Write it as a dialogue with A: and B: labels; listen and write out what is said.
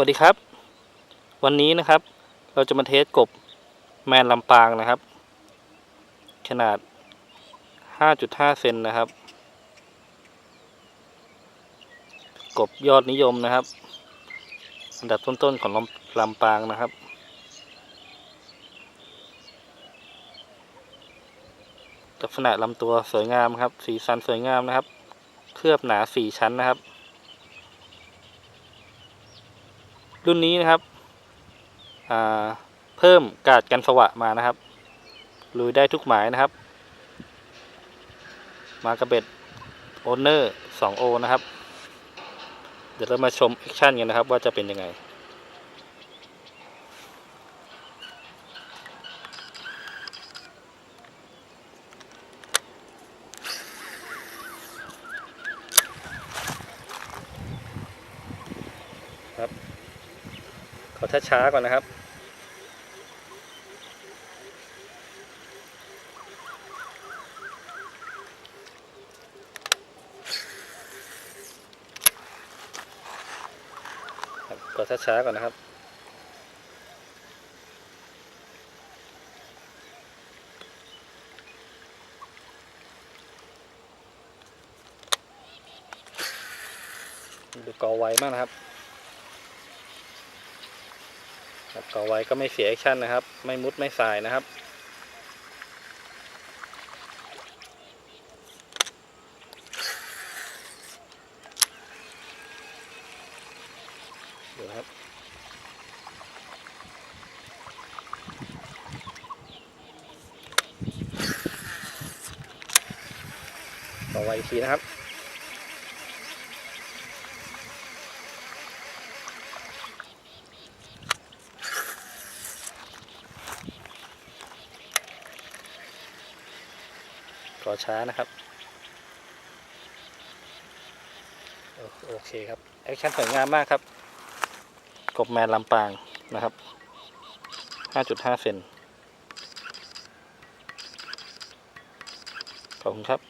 A: วัสดีครับ วันนี้นะครับ เราจะมาเทสกบแมนลำปางนะครับ ขนาด 5.5 เซนนะครับ กบยอดนิยมนะครับ อันดับต้นๆของลำลำปางนะครับ ลักษณะลำตัวสวยงามครับ สีสันสวยงามนะครับ เคลือบหนาสี่ชั้นนะครับ รุ่นนี้นะครับเพิ่มกาดกันสวะมานะครับลุยได้ทุกหมายนะครับ มากระเบ็ดโอเนอร์ 2O นะครับ เดี๋ยวเรามาชมแอคชั่นกันนะครับว่าจะเป็นยังไงครับ ขอช้าๆก่อนนะครับกดช้าๆก่อนนะครับ ดูกอไวมากนะครับ ครับก่อไว้ก็ไม่เสียแอคชั่นนะครับ ไม่มุดไม่สายนะครับ ดูครับก่อไว้อีกทีนะครับ ก่อช้านะครับโอโอเคครับ แอคชั่นสวยงามมากครับ กบแมนลำปางนะครับ 5.5 เซนขอบคุณครับ